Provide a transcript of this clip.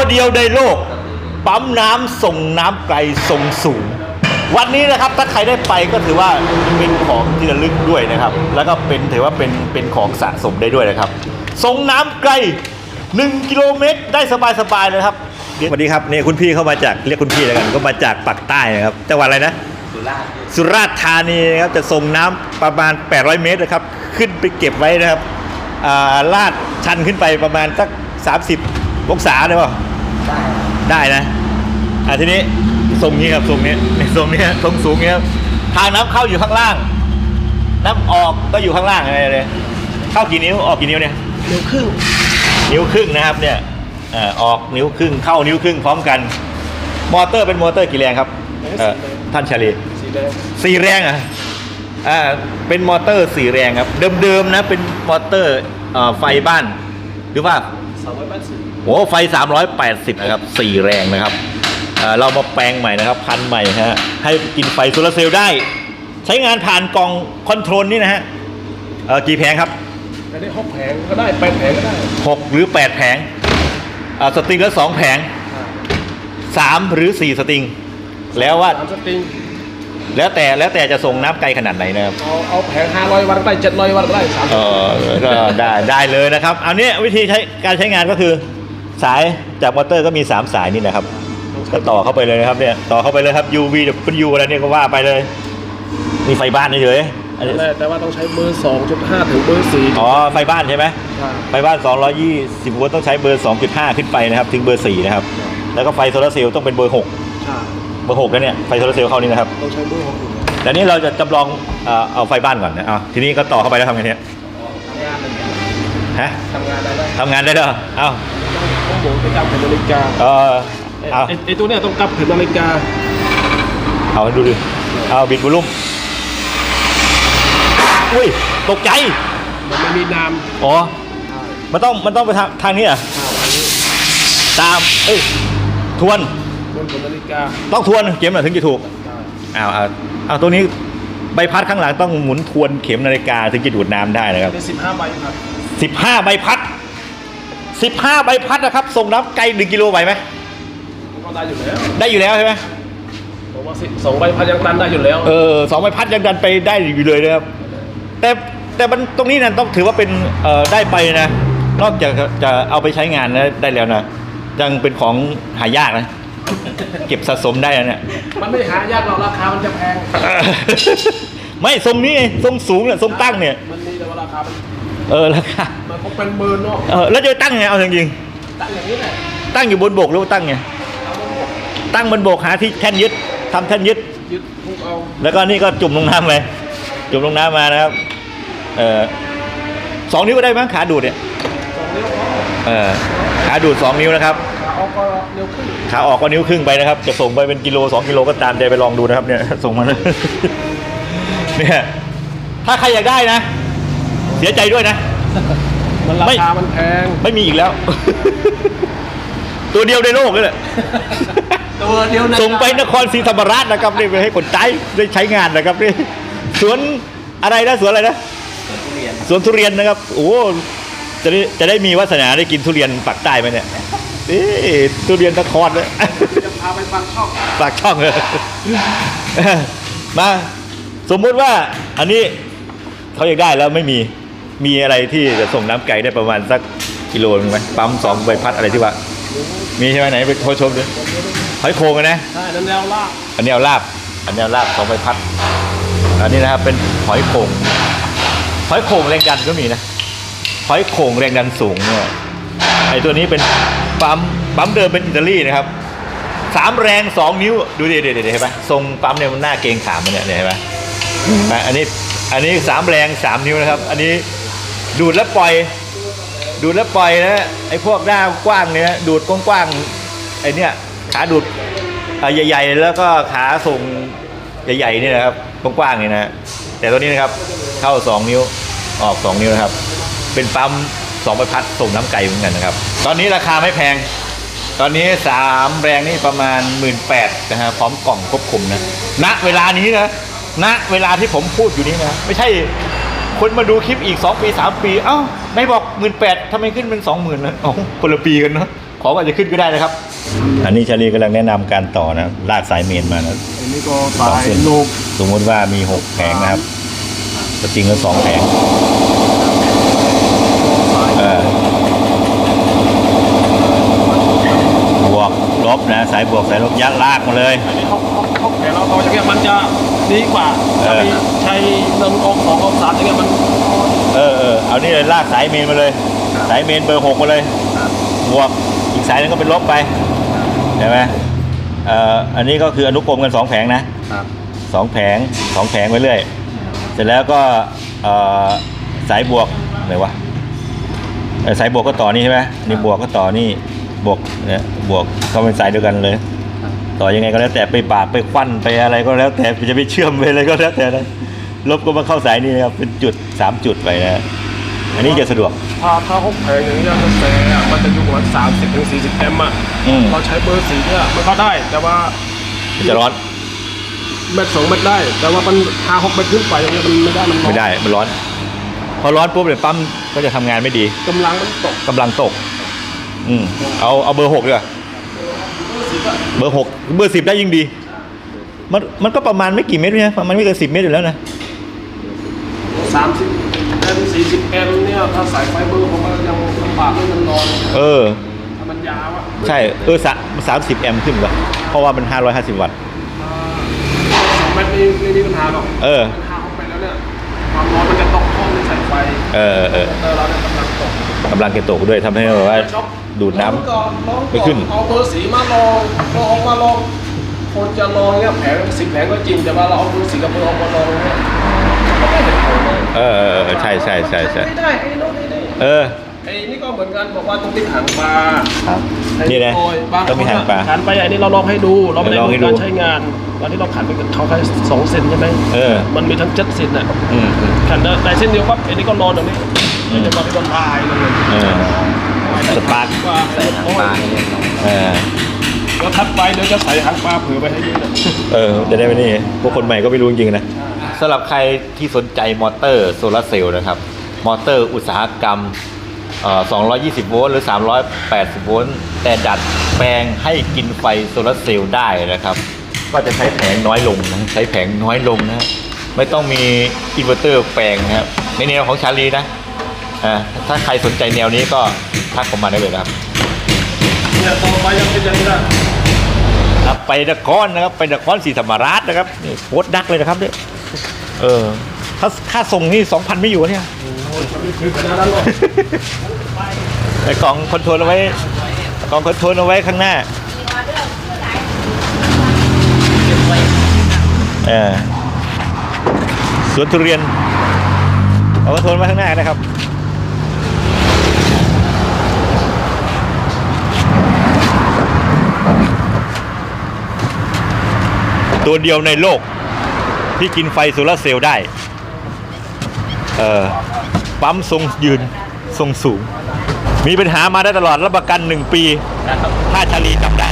ตัวเดียวในโลก ปั๊มน้ำส่งน้ำไกลส่งสูง วันนี้นะครับถ้าใครได้ไปก็ถือว่าเป็นของที่ระลึกด้วยนะครับ แล้วก็เป็นถือว่าเป็นเป็นของสะสมได้ด้วยนะครับ ส่งน้ำไกล 1 กิโลเมตรได้สบายๆเลยครับสวัสดีครับนี่คุณพี่เข้ามาจากเรียกคุณพี่แล้วกันก็มาจากปากใต้นะครับจังหวัดอะไรนะสุราษฎร์สุราษฎร์ธานีนะครับจะส่งน้ำประมาณ 800 เมตรนะครับ ขึ้นไปเก็บไว้นะครับอ่าลาดชันขึ้นไปประมาณสัก 30 องศาได้ป่ะได้ได้นะอ่าทีนี้ทรงนี้ครับทรงนี้ในทรงนี้ทรงสูงนี้ครับทางน้ำเข้าอยู่ข้างล่าง น้ำออกก็อยู่ข้างล่างอะไรเลยเข้ากี่นิ้วออกกี่นิ้วเนี่ยเร็วครึ่งนิ้วครึ่งนะครับเนี่ยอ่าออกนิ้วครึ่งเข้านิ้วครึ่งพร้อมกัน มอเตอร์เป็นมอเตอร์กี่แรงครับเอ่อท่านชาลีสีแดงสี่แรงอะอ่าเป็นมอเตอร์สี่แรงครับ เดิมๆนะเป็นมอเตอร์เอ่อไฟบ้าน หรือว่าสองร้อยแปดสิ บโหไฟ 380 นะครับสี่แรงนะครับเอ่อเรามาแปลงใหม่นะครับพันใหม่ฮะให้กินไฟโซลาร์เซลล์ได้ ใช้งานผ่านกล่องคอนโทรลนี่นะฮะเอ่อกี่แผงครับอันนี้หกแผงก็ได้แปดแผงก็ได้6หรือ8แผงอ่าสตริงละ2แผง3หรือ4สตริง แล้วว่าสามสตริงแล้วแต่แล้วแต่จะส่งน้ำไกลขนาดไหนนะครับ เอาเอาแผงห้าร้อยวันก็ได้เจ็ดร้อยวันก็ได้สามเออก็ได้ได้เลยนะครับ อันนี้วิธีใช้การใช้งานก็คือ สายจากมอเตอร์ก็มี 3 สายนี่นะครับ ก็ต่อเข้าไปเลยนะครับเนี่ยต่อเข้าไปเลยครับ UV W อะไรเนี่ยก็ว่าไปเลยมีไฟบ้านเฉยๆอันนี้แต่ว่าต้องใช้เบอร์สองจุดห้าถึงเบอร์สี่อ๋อไฟบ้านใช่ไหมใช่ไฟบ้าน 220โวลต์ต้องใช้เบอร์ 2.5 ขึ้นไปนะครับ ถึงเบอร์ 4 นะครับ แล้วก็ไฟโซลาร์เซลล์ต้องเป็นเบอร์6ใช่เบอร์6แล้วเนี่ยไฟโซลาร์เซลล์เข้านี่นะครับต้องใช้เบอร์หกอยู่แต่นี้เราจะจำลองเอ่อเอาไฟบ้านก่อนนะเอาทีนี้ก็ต่อเข้าไปแล้วทำไงเนี่ยทำงานได้ไหมฮะทำงานได้ไหมทำงานได้เหรอเอา ต้องหมุนไปตามเข็มนาฬิกาเออเอาไอ้ไอ้ตัวเนี้ยต้องกลับเข็มนาฬิกาเอาให้ดูดิเอาบิดบุลุ่มอุ้ยตกใจมันไม่มีน้อ๋อำใช่มันต้องมันต้องไปทางทางนี้เหรอะใช่อันนี้ตามเอ้ยทวนบนเข็มนาฬิกาต้องทวนเข็มหน่อยถึงจะถูกใช่อ้าวอ้าวเอาตัวนี้ใบพัดข้างหลังต้องหมุนทวนเข็มนาฬิกาถึงจะดูดน้ำได้นะครับได้สิบห้าใบครับสิบห้าใบพัด สิบห้าใบพัดนะครับ ส่งน้ำไกลหนึ่งกิโลไหวไหมมันก็ได้อยู่แล้ว ได้อยู่แล้วใช่ไหมผมว่าสิสองใบพันยังตันได้อยู่แล้ว เออสองใบพัดยังดันไปได้อยู่เลยนะครับ แต่แต่มันตรงนี้นะต้องถือว่าเป็นเอ่อได้ไปนะ นอกจากจะเอาไปใช้งานนะได้แล้วนะ ยังเป็นของหายากนะ เก็บสะสมได้นะเนี่ย มันไม่หายากหรอกราคา มันจะแพงเออไม่ทรงนี้ไงทรงสูงเนี่ยทรงตั้งเนี่ย มันมีแต่ว่าราคา มัน เออราคามันคงเป็นหมื่นเนาะเออแล้วจะตั้งไงเอาจริงตั้งอย่างนี้แหละๆตั้งอยู่บนบกหรือว่าตั้งไงเอามาหมดตั้งบนบกหาที่แท่นยึดทำแท่นยึด ยึดทุกเอาแล้วก็นี่ก็จุ่มลงน้ำไปจุ่มลงน้ำมานะครับเออสองนิ้วก็ได้มั้งขาดูดเนี่ยสองนิ้วพอเออขาดูดสองนิ้วนะครับ ขาออกก็เร็วขึ้นขาออกก็นิ้วครึ่งไปนะครับ จะส่งไปเป็นกิโลสองกิโลก็ตามใจไปลองดูนะครับเนี่ย ส่งมาเลย เนี่ย ถ้าใครอยากได้นะ เสียใจด้วยนะ มันราไม่คา มันแพง ไม่มีอีกแล้ว ตัวเดียวในโลกเลยแหละตัวเดียวนะส่งไปนครศรีธรรมราชนะครับนี่ไปให้คนใช้ได้ใช้งานนะครับนี่สวนอะไรนะสวนอะไรนะทุเรียนสวนทุเรียนนะครับ โอ้จะได้จะได้มีวาสนาได้กินทุเรียนปากใต้ไหมเนี่ยเอ๊ะทุเรียนนครเลยจะพาไปฟังช่องปากช่องเลยมาสมมุติว่าอันนี้เขาอยากได้แล้วไม่มี มีอะไรที่จะส่งน้ำไก่ได้ประมาณสักกิโลนึงไหมปั๊มสองใบพัดอะไรที่ว่า มีใช่ไหมไหนไปโทรชมดูหอยโขงอะนะ ใช่นั่นแนวลากอันนี้เอาลาบ อันนี้เอาลาบสองใบพัด อันนี้นะครับเป็นหอยโข่งหอยโข่งแรงดันก็มีนะหอยโข่งแรงดันสูงเนี่ยไอตัวนี้เป็นปั๊มปั๊มเดิมเป็นอิตาลีนะครับสามแรงสองนิ้วดูดิเดี๋ยวเดี๋ยวเห็นไหมทรงปั๊มเนี่ยมันหน้าเกรงขามมันเนี่ยเห็นไหมอะอันนี้อันนี้สามแรงสามนิ้วนะครับ อันนี้ ดูดแล้วปล่อย ดูดแล้วปล่อยนะไอ้พวกหน้ากว้างเนี่ยดูดกว้างๆไอ้นี่ขาดูดใหญ่ๆ แล้วก็ขาส่งใหญ่ๆนี่นะครับกว้างๆนี่นะแต่ตัวนี้นะครับเข้า 2 นิ้วออก 2 นิ้วนะครับ เป็นปั๊ม2ใบพัดส่งน้ำไก่เหมือนกันนะครับ ตอนนี้ราคาไม่แพง ตอนนี้ 3 แรงนี่ประมาณ 1 8ื่นนะฮะพร้อมกล่องควบคุมนะณเวลานี้นะณเวลาที่ผมพูดอยู่นี้นะไม่ใช่ คนมาดูคลิปอีก 2 ปี 3 ปี เอ้าไม่บอก 1 8ื่นทำไมขึ้นเป็น 20,000นะอ๋อคนละปีกันเนาะของอาจจะขึ้นก็ได้นะครับ อันนี้ชาลีกำลังแนะนำการต่อนะ ลากสายเมนมานะอันนี้ก็สองสายเส้นลูกสมมติว่ามีหกแผงนะครับก็จริงแล้วสองแผงสายเออบวกลบนะ สายบวกสายลบยัดลากมาเลยอันนี้เขาเขา เขาแผงเราต่ออย่างเงี้ยมันจะดีกว่าเอจะอมีใช้หนึ่งองสององสามอย่างเงี้ยมันเออเออเอานี่เลยลากสายเมนมาเลย สายเมนเบอร์หกมาเลยบวกอีกสายนึงก็เป็นลบไปใช่ไหมเอ่ออันนี้ก็คืออนุกรมกันสองแผงนะครับสองแผงสองแผงไปเรื่อยเสร็จแล้วก็เอ่อสายบวกไหนวะเอ่อสายบวกก็ต่อนี่ใช่ไหมนี่บวกก็ต่อนี่บวกเนี่ยบวกก็เป็นสายเดียวกันเลย ต่อยังไงก็แล้วแต่ไปบากไปควันไปอะไรก็แล้วแต่จะไปเชื่อมไปอะไรก็แล้วแต่นะลบก็มาเข้าสายนี่นะครับเป็นจุดสามจุดไปนะอันนี้จะสะดวกถ้าถ้าเขาแผงอย่างเงี้ยกระแสอะมันจะอยู่ประมาณสามสิบถึงสี่สิบแอมป์อะอืมเราใช้เบอร์สี่เนี่ยมันก็ได้แต่ว่ามันจะร้อนเม็ดสองเม็ดได้ แต่ว่ามันห้าหกเม็ดขึ้นไปอย่างเงี้ยมันไม่ได้มันร้อนไม่ได้มันร้อน พอร้อนปุ๊บเนี่ยปั๊มก็จะทำงานไม่ดีกำลังมันตกกำลังตก อืมเอาเอาเบอร์หกดีกว่า เบอร์หกเบอร์สิบได้ยิ่งดี มันมันก็ประมาณไม่กี่เมตรเนี่ยประมาณไม่เกินสิบเมตรอยู่แล้วนะสามสิบแอมสี่สิบแอมเนี่ยถ้าสายไฟเบอร์ผมก็ยังลำบากเลยมันนอนเออถ้ามันยาวอะใช่เออสสามสิบแอมป์ขึ้นว่ะเพราะว่ามันห้าร้อยห้าสิบวัตต์อ่าสองเม็ดไม่ไม่มีปัญหาหรอกเออมันห้าหกเม็ดแล้วเนี่ยความร้อน สายไฟเออเออเออเราเนี่ยกำลังตกกำลังเกตกด้วยทำให้แบบว่าดูดน้ำ ลองก่อนลองก่อไม่ขึ้น เอาเบอร์สีมาลองลองมาลอง คนจะลองเนี่ยแผงสิบแผงก็จริงแต่ว่าเราเอาเบอร์สีกับเบอร์ออกมาลองเนี่ยมันก็ไม่เห็นผลเลยเออเออเออใช่ใช่ใช่ใช่ไม่ได้ไอ้โน้นไอ้นี่เออไอ้นี่ก็เหมือนกันบอกว่าต้องติดหางปลา ครับไอ้ นี่นะโอยบางต้องมีหางปลาขันไปอันนี้เราลองให้ดู เราไม่ได้ลองให้ดูดู การใช้งานตอนที่เราขันไปเขาแค่สองเซนใช่ไหมเออ มันมีทั้งเจ็ดเซนอะอืมอืมขันได้เส้นเดียวปั๊บอันนี้ก็นอนตรงนี้อืม จะมาเป็นคนลายเลยเออ สปาร์คว่าใส่หางปลาเออแล้วทัดไปเดี๋ยวจะใส่หางปลาเผื่อไปให้ด้วยนะเออ จะได้ไหมนี่พวกคนใหม่ก็ไม่รู้จริงๆนะสำหรับใครที่สนใจมอเตอร์โซลาร์เซลล์นะครับ มอเตอร์อุตสาหกรรมเอ่อ 220 โวลต์หรือ 380 โวลต์แต่ดัดแปลงให้กินไฟโซลาร์เซลล์ได้นะครับ ก็จะใช้แผงน้อยลงนะใช้แผงน้อยลงนะไม่ต้องมีอินเวอร์เตอร์แปลงนะครับในแนวของชาลีนะอ่าถ้าใครสนใจแนวนี้ก็ทักผมมาได้เลยนะครับเนี่ยต่อไปยังเป็นยังไงได้ครับไปนครนะครับไปนครศรีธรรมราชนะครับนี่โคตรดักเลยนะครับเนี่ยเออถ้าค่าส่งนี่สองพันไม่อยู่เนี่ย คือขนาดนั้นหรอกล่องคอนโทรลเอาไว้กล่องคอนโทรลเอาไว้ข้างหน้าเออสวนทุเรียน เอาคอนโทรลไว้ข้างหน้านะครับตัวเดียวในโลกที่กินไฟโซลาร์เซลล์ได้ เออ ปั๊มทรงยืนทรงสูง มีปัญหามาได้ตลอดรับประกันหนึ่งปี ถ้าชาลีจำได้